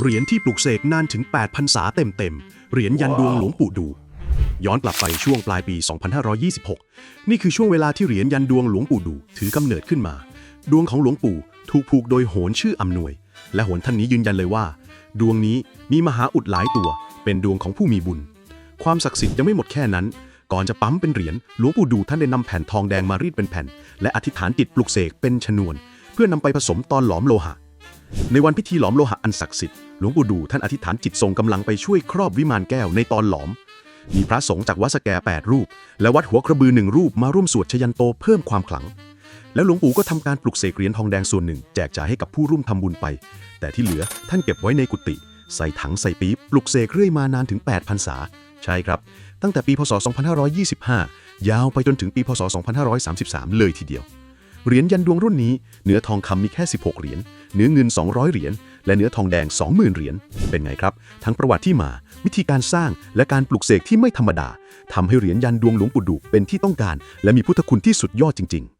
เหรียญที่ปลุกเสกนานถึง 8 พรรษาเต็มๆ เหรียญยันดวงหลวงปู่ดู ย้อนกลับไปช่วงปลายปี 2526 นี่คือช่วงเวลาที่เหรียญยันดวงหลวงปู่ดู ถือกำเนิดขึ้นมา ดวงของหลวงปู่ถูกผูกโดยโหนชื่ออำนวย และโหนท่านนี้ยืนยันเลยว่า ดวงนี้มีมหาอุดหลายตัว เป็นดวงของผู้มีบุญ ความศักดิ์สิทธิ์ยังไม่หมดแค่นั้น ก่อนจะปั๊มเป็นเหรียญหลวงปู่ดูท่านได้นำแผ่นทองแดงมารีดเป็นแผ่น และอธิษฐานจิตปลุกเสกเป็นชนวน เพื่อนำไปผสมตอนหลอมโลหะในวันพิธีหลอมโลหะอันศักดิ์สิทธิ์ หลวงปู่ดูท่านอธิษฐานจิตทรงกำลังไปช่วยครอบวิมานแก้วในตอนหลอม มีพระสงฆ์จากวัดสแกแปดรูป และวัดหัวกระบือหนึ่งรูปมาร่วมสวดชยันโตเพิ่มความขลัง แล้วหลวงปู่ก็ทำการปลุกเสกเหรียญทองแดงส่วนหนึ่ง แจกจ่ายให้กับผู้ร่วมทำบุญไป แต่ที่เหลือท่านเก็บไว้ในกุฏิใส่ถังใส่ปี๊บปลุกเสกเรื่อยมานานถึง8พรรษาใช่ครับ ตั้งแต่ปีพศ 2525 ยาวไปจนถึงปีพศ 2533 เลยทีเดียวเหรียญยันดวงรุ่นนี้เนื้อทองคำมีแค่ 16 เหรียญเนื้อเงิน 200 เหรียญ และเนื้อทองแดง 20,000 เหรียญ เป็นไงครับ ทั้งประวัติที่มา วิธีการสร้าง และการปลุกเสกที่ไม่ธรรมดาทำให้เหรียญยันดวงหลวงปู่ดูเป็นที่ต้องการ และมีพุทธคุณที่สุดยอดจริง ๆ